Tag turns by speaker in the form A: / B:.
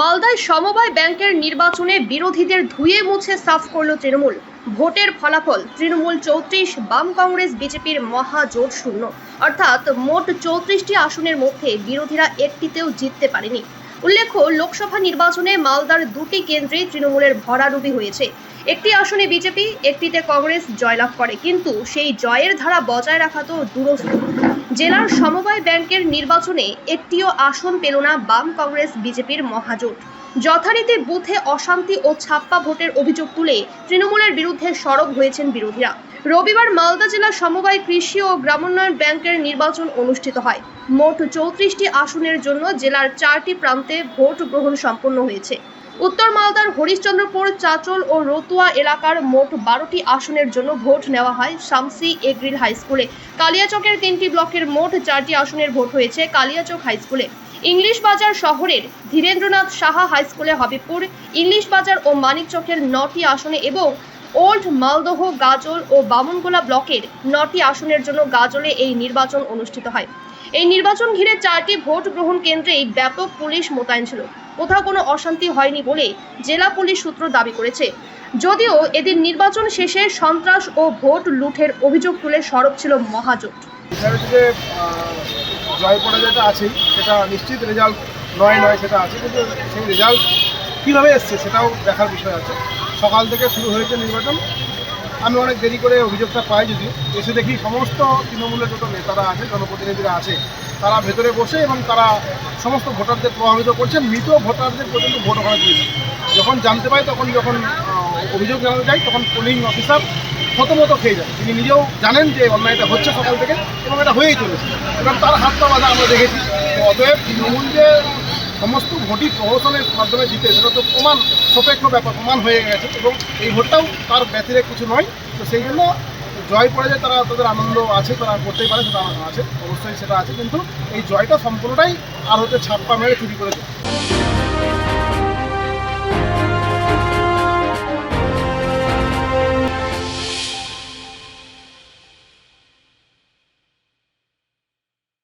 A: মালদায় সমবায় ব্যাংকের নির্বাচনে বিরোধীদের ধুয়ে মুছে সাফ করল তৃণমূল। ভোটের ফলাফল তৃণমূল চৌত্রিশ, বাম কংগ্রেস, বিজেপির মহাজোট শূন্য। অর্থাৎ মোট চৌত্রিশটি আসনের মধ্যে বিরোধীরা একটিতেও জিততে পারেনি। উল্লেখ্য, লোকসভা নির্বাচনে মালদার দুটি কেন্দ্রে তৃণমূলের ভরাডুবি হয়েছে। একটি আসনে বিজেপি, একটিতে কংগ্রেস জয়লাভ করে। কিন্তু সেই জয়ের ধারা বজায় রাখা তো দূরস্থ জেলার সমবায় ব্যাংকের নির্বাচনে একটিও আসন পেল না বাম কংগ্রেস বিজেপির মহাজোট। যথারীতি বুথে অশান্তি ও ছাপ্পা ভোটের অভিযোগ তুলে তৃণমূলের বিরুদ্ধে সরব হয়েছেন বিরোধীরা। রবিবার মালদা জেলা সমবায় কৃষি ও গ্রামোন্নয়ন ব্যাংকের নির্বাচন অনুষ্ঠিত হয়। মোট চৌত্রিশটি আসনের জন্য জেলার চারটি প্রান্তে ভোট গ্রহণ সম্পন্ন হয়েছে। উত্তর মালদার হরিশ্চন্দ্রপুর, চাচল ও রতুয়া এলাকার মোট বারোটি আসনের জন্য ভোট নেওয়া হয় শামসি এগ্রিল হাই স্কুলে। কালিয়াচকের তিনটি ব্লকের মোট চারটি আসনের ভোট হয়েছে কালিয়াচক হাই স্কুলে। ইংলিশ বাজার শহরের ধীরেন্দ্রনাথ সাহা হাই স্কুলে হবিপুর ইংলিশ বাজার ও মানিকচকের নটি আসনে এবং ওল্ড মালদহ গাজল ও বামনগোলা ব্লকের নটি আসনের জন্য গাজলে এই নির্বাচন অনুষ্ঠিত হয়। এই নির্বাচন ঘিরে চারটি ভোট গ্রহণ কেন্দ্রেই ব্যাপক পুলিশ মোতায়েন ছিল। কোথাও কোনো অশান্তি হয়নি বলে জেলা পুলিশ সূত্র দাবি করেছে। যদিও এদিন নির্বাচন শেষে সন্ত্রাস ও ভোট লুঠের অভিযোগ তুলে সরব ছিল মহাজোট।
B: জয় পরাজয়টা সেটা নিশ্চিত রেজাল্ট নয় নয় সেটা আছে, কিন্তু সেই রেজাল্ট কীভাবে এসছে সেটাও দেখার বিষয় আছে। সকাল থেকে শুরু হয়েছে নির্বাচন। আমি অনেক দেরি করে অভিযোগটা পাই যদি। এসে দেখি সমস্ত তৃণমূলের যত নেতারা আছে, জনপ্রতিনিধিরা আছে, তারা ভেতরে বসে এবং তারা সমস্ত ভোটারদের প্রভাবিত করছেন মৃত ভোটারদের পর্যন্ত ভোট ওখানে দিয়েছে যখন জানতে পাই, তখন যখন অভিযোগ জানাতে যাই, তখন পোলিং অফিসার প্রথমত খেয়ে যান তিনি নিজেও জানেন যে অন্যায়টা হচ্ছে সকাল থেকে এবং এটা হয়েই চলেছে। এবং তার হাত পা বাঁধা আমরা দেখেছি। অতএব তৃণমূল যে সমস্ত ভোটই প্রহসনের মাধ্যমে জিতে সেটা তো প্রমাণ, সাপেক্ষ ব্যাপার, প্রমাণ হয়ে গেছে এবং এই ভোটটাও তার ব্যথিরে কিছু নয়। তো সেই জন্য জয় পড়ে যায়, তারা তাদের আনন্দ আছে, তারা করতেই পারে, সেটা আমার আছে। অবশ্যই সেটা আছে, কিন্তু এই জয়টা সম্পূর্ণটাই আর হচ্ছে ছাপ্পা মেরে চুরি করেছে।